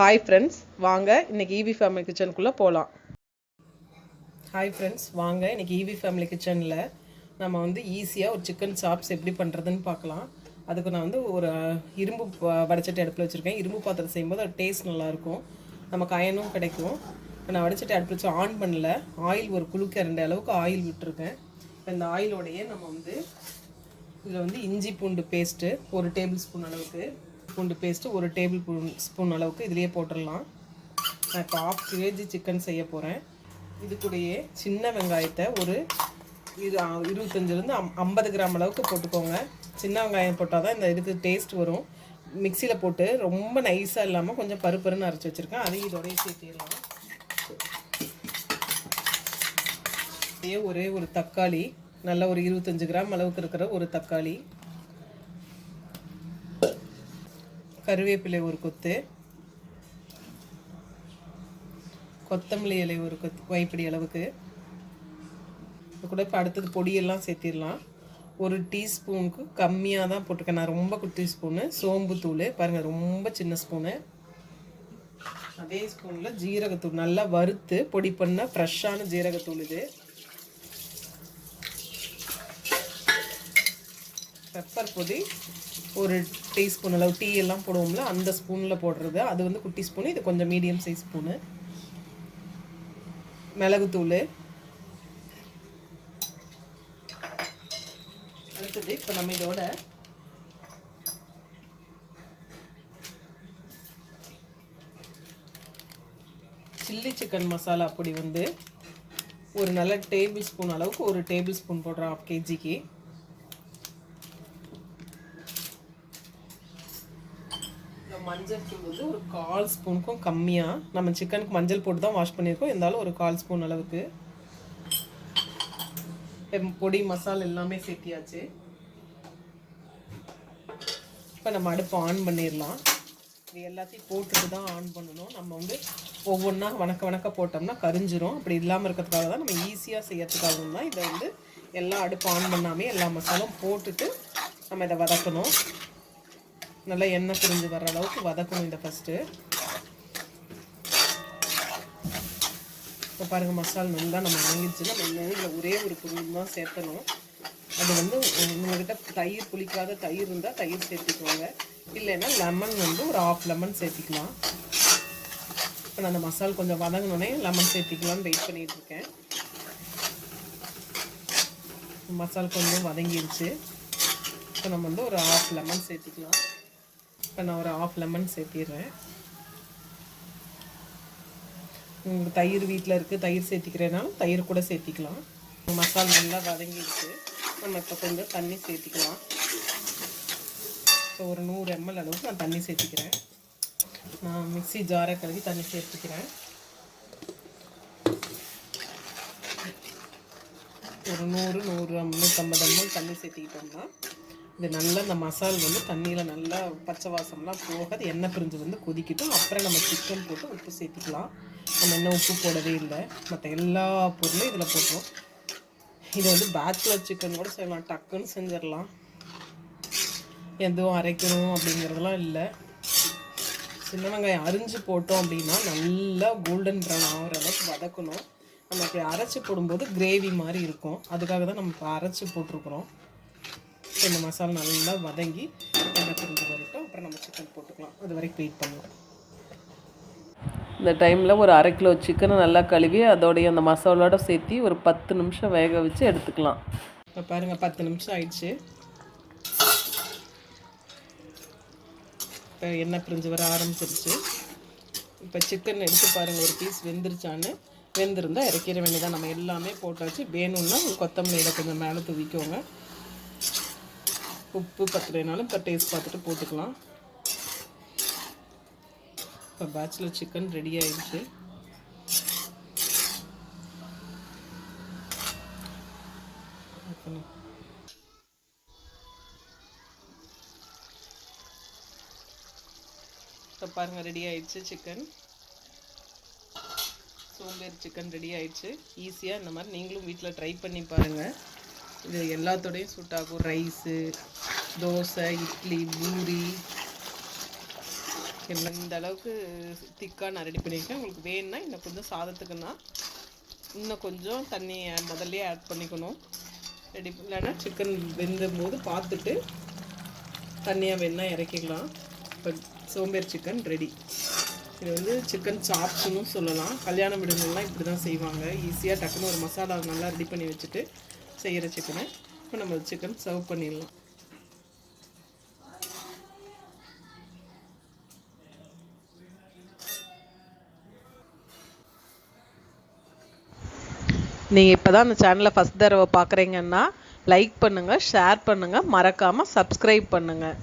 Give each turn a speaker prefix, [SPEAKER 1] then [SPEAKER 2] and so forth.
[SPEAKER 1] Hi friends வாங்க இன்னைக்கு EV family கிச்சனுக்குள்ளே போகலாம் ஹாய் ஃப்ரெண்ட்ஸ் வாங்க இன்னைக்கு ஈவி ஃபேமிலி கிச்சனில் நம்ம வந்து ஈஸியாக ஒரு சிக்கன் சாப்ஸ் எப்படி பண்ணுறதுன்னு பார்க்கலாம். அதுக்கு நான் வந்து ஒரு இரும்பு வடைச்சட்டி அடுப்பில் வச்சுருக்கேன். இரும்பு பாத்திரம் செய்யும்போது அது டேஸ்ட் நல்லாயிருக்கும். நமக்கு அயனும் கிடைக்கும். இப்போ நான் வடைச்சட்டி அடுப்பில் வச்சு ஆன் பண்ணல. ஆயில் ஒரு குழுக்க ரெண்டு அளவுக்கு ஆயில் விட்டுருக்கேன். இப்போ இந்த ஆயிலோடையே நம்ம வந்து இதில் வந்து இஞ்சி பூண்டு பேஸ்ட்டு ஒரு டேபிள் ஸ்பூன் அளவுக்கு பூண்டு பேஸ்ட்டு ஒரு டேபிள் ஸ்பூன் ஸ்பூன் அளவுக்கு இதுலேயே போட்டுடலாம். நான் இப்போ ஆஃப் கேஜி சிக்கன் செய்ய போகிறேன் இது கூடயே சின்ன வெங்காயத்தை ஒரு இரு இருபத்தஞ்சிலேருந்து அம் ஐம்பது கிராம் அளவுக்கு போட்டுக்கோங்க. சின்ன வெங்காயம் போட்டால் தான் இந்த இதுக்கு டேஸ்ட் வரும். மிக்சியில் போட்டு ரொம்ப நைஸாக இல்லாமல் கொஞ்சம் பருப்பருன்னு அரைச்சி வச்சுருக்கேன். அதையும் இதோடய சேர்த்திடலாம். ஒரே ஒரு தக்காளி நல்ல ஒரு இருபத்தஞ்சு கிராம் அளவுக்கு இருக்கிற ஒரு தக்காளி. கருவேப்பிலை ஒரு கொத்து கொத்தமல்லி இலை ஒரு கொத்து வைப்பிடி அளவுக்கு. இது கூட இப்போ அடுத்தது பொடியெல்லாம் சேர்த்திடலாம். ஒரு டீஸ்பூனுக்கு கம்மியாக தான் போட்டிருக்கேன். நான் ரொம்ப குட்டி ஸ்பூனு சோம்பு தூள் பாருங்கள் ரொம்ப சின்ன ஸ்பூனு. அதே ஸ்பூனில் ஜீரகத்தூள் நல்லா வறுத்து பொடி பண்ண ஃப்ரெஷ்ஷான ஜீரகத்தூள் இது. பெப்பர் பொடி ஒரு டீஸ்பூன் அளவு டீ எல்லாம் போடுவோம்ல அந்த ஸ்பூனில் போடுறது. அது வந்து குட்டி ஸ்பூனு இது கொஞ்சம் மீடியம் சைஸ் ஸ்பூனு. மிளகுத்தூள். அடுத்தது இப்போ நம்ம இதோட சில்லி சிக்கன் மசாலா பொடி வந்து ஒரு நல்ல டேபிள் ஸ்பூன் அளவுக்கு ஒரு டேபிள் ஸ்பூன் போடுறோம் ஆஃப் கேஜிக்கு மஞ்சள் வந்து ஒரு கால் ஸ்பூனுக்கும் கம்மியாக நம்ம சிக்கனுக்கு மஞ்சள் போட்டு தான் வாஷ் பண்ணியிருக்கோம். இருந்தாலும் ஒரு கால் ஸ்பூன் அளவுக்கு. பொடி மசாலா எல்லாமே சேர்த்தியாச்சு. இப்போ நம்ம அடுப்பு ஆன் பண்ணிடலாம். இது எல்லாத்தையும் போட்டுட்டு தான் ஆன் பண்ணணும். நம்ம வந்து ஒவ்வொன்றா வணக்க வணக்க போட்டோம்னா கரிஞ்சிரும். அப்படி இல்லாமல் இருக்கிறதுக்காக தான் நம்ம ஈஸியாக செய்யறதுக்காக தான் இதை வந்து எல்லா அடுப்பு ஆன் பண்ணாமே எல்லா மசாலும் போட்டுட்டு நம்ம இதை வதக்கணும். நல்லா எண்ணெய் பிரிஞ்சு வர்ற அளவுக்கு வதக்கணும் இதை ஃபஸ்ட்டு இப்போ பாருங்கள் மசால் நல்லா நம்ம வாங்கிடுச்சு நம்ம இன்னும் இதில் ஒரே ஒரு பொருள் தான் சேர்த்தணும். அது வந்து உங்கள்கிட்ட தயிர் புளிக்காத தயிர் இருந்தால் தயிர் சேர்த்துக்கோங்க. இல்லைன்னா லெமன் வந்து ஒரு ஆஃப் லெமன் சேர்த்திக்கலாம். இப்போ நான் அந்த மசால் கொஞ்சம் வதங்கினோடனே லெமன் சேர்த்திக்கலாம்னு வெயிட் பண்ணிகிட்ருக்கேன் இருக்கேன். மசால் கொஞ்சம் வதங்கிடுச்சு இப்போ நம்ம வந்து ஒரு ஆஃப் லெமன் சேர்த்துக்கலாம். இப்போ நான் ஒரு ஆஃப் லெமன் சேர்த்திடுறேன். உங்களுக்கு தயிர் வீட்டில் இருக்குது தயிர் சேர்த்திக்கிறேனாலும் தயிர் கூட சேர்த்திக்கலாம். மசால் நல்லா வதங்கிடுச்சு. நம்ம இப்போ கொஞ்சம் தண்ணி சேர்த்திக்கலாம். இப்போ ஒரு நூறு எம்எல் அளவுக்கு நான் தண்ணி சேர்த்திக்கிறேன். நான் மிக்சி ஜாரை கழுவி தண்ணி சேர்த்துக்கிறேன். ஒரு நூறு நூறு நூற்றம்பது எம்எல் தண்ணி சேர்த்திக்கிட்டோம்னா இது நல்லா இந்த மசால் வந்து தண்ணியில் நல்லா பச்சை வாசம்லாம் போக அது எண்ணெய் பிரிஞ்சு வந்து கொதிக்கட்டும். அப்புறம் நம்ம சிக்கன் போட்டு உப்பு சேர்த்துக்கலாம். நம்ம என்ன உப்பு போடவே இல்லை. மற்ற எல்லா பொருளும் இதில் போட்டோம் இது வந்து பேச்சுலர் சிக்கன் கூட செய்யலாம். டக்குன்னு செஞ்சிடலாம். எதுவும் அரைக்கணும் அப்படிங்கிறதெல்லாம் இல்லை. சின்ன வெங்காயம் அரிஞ்சு போட்டோம் அப்படின்னா நல்லா கோல்டன் ப்ரௌன் ஆகிற அளவுக்கு வதக்கணும். நம்ம இப்படி அரைச்சி போடும்போது கிரேவி மாதிரி இருக்கும். அதுக்காக தான் நம்ம இப்போ அரைச்சி போட்டிருக்குறோம். இந்த மசாலா நல்லா வதங்கி எண்ணெய் பிரிஞ்சு வரட்டும். அப்புறம் நம்ம சிக்கன் போட்டுக்கலாம். அது வரைக்கும் வெயிட் பண்ணலாம் இந்த டைமில் ஒரு அரை கிலோ சிக்கனை நல்லா கழுவி அதோடைய அந்த மசாலோட சேர்த்து ஒரு பத்து நிமிஷம் வேக வச்சு எடுத்துக்கலாம். இப்போ பாருங்கள் பத்து நிமிஷம் ஆயிடுச்சு. இப்போ எண்ணெய் பிரிஞ்சு வர ஆரம்பிச்சிருச்சு. இப்போ சிக்கன் எடுத்து பாருங்கள் ஒரு பீஸ் வெந்துருச்சான்னு. வெந்திருந்தால் இறக்கிற வேண்டியதான் நம்ம எல்லாமே போட்டாச்சு. வேணும்னா கொத்தமல்லியில் கொஞ்சம் மேலே தூவிக்கோங்க. உப்பு பத்தலைனாலும் இப்போ டேஸ்ட் பார்த்துட்டு போட்டுக்கலாம். இப்போ பேச்சுலர் சிக்கன் ரெடி ஆயிடுச்சு. இப்போ பாருங்கள் ரெடி ஆயிடுச்சு சிக்கன் சோம்பேறி சிக்கன் ரெடி ஆயிடுச்சு. ஈஸியாக இந்த மாதிரி நீங்களும் வீட்டில் ட்ரை பண்ணி பாருங்கள் இது எல்லாத்தோடையும் சூட் ஆகும். ரைஸு தோசை இட்லி பூரி. இந்த அளவுக்கு திக்காக நான் ரெடி பண்ணியிருக்கேன். உங்களுக்கு வேணும்னா இன்னும் கொஞ்சம் சாதத்துக்குன்னா இன்னும் கொஞ்சம் தண்ணி முதல்ல ஆட் பண்ணிக்கணும். ரெடி இல்லைன்னா சிக்கன் வெந்தும் போது பார்த்துட்டு தண்ணியாக வேணா இறக்கிக்கலாம். இப்போ சோம்பேறி சிக்கன் ரெடி இது வந்து சிக்கன் சாப்ஸ்னு சொல்லலாம். கல்யாண விடுமுறைலாம் இப்படி தான் செய்வாங்க. ஈஸியாக டக்குன்னு ஒரு மசாலா நல்லா ரெடி பண்ணி வச்சுட்டு செய்கிற சிக்கனை இப்போ நம்ம சிக்கன் சர்வ் பண்ணிடலாம். நீங்கள் இப்போ தான் அந்த சேனலை ஃபஸ்ட் தடவை பார்க்குறீங்கன்னா லைக் பண்ணுங்கள் ஷேர் பண்ணுங்கள் மறக்காமல் சப்ஸ்கிரைப் பண்ணுங்கள்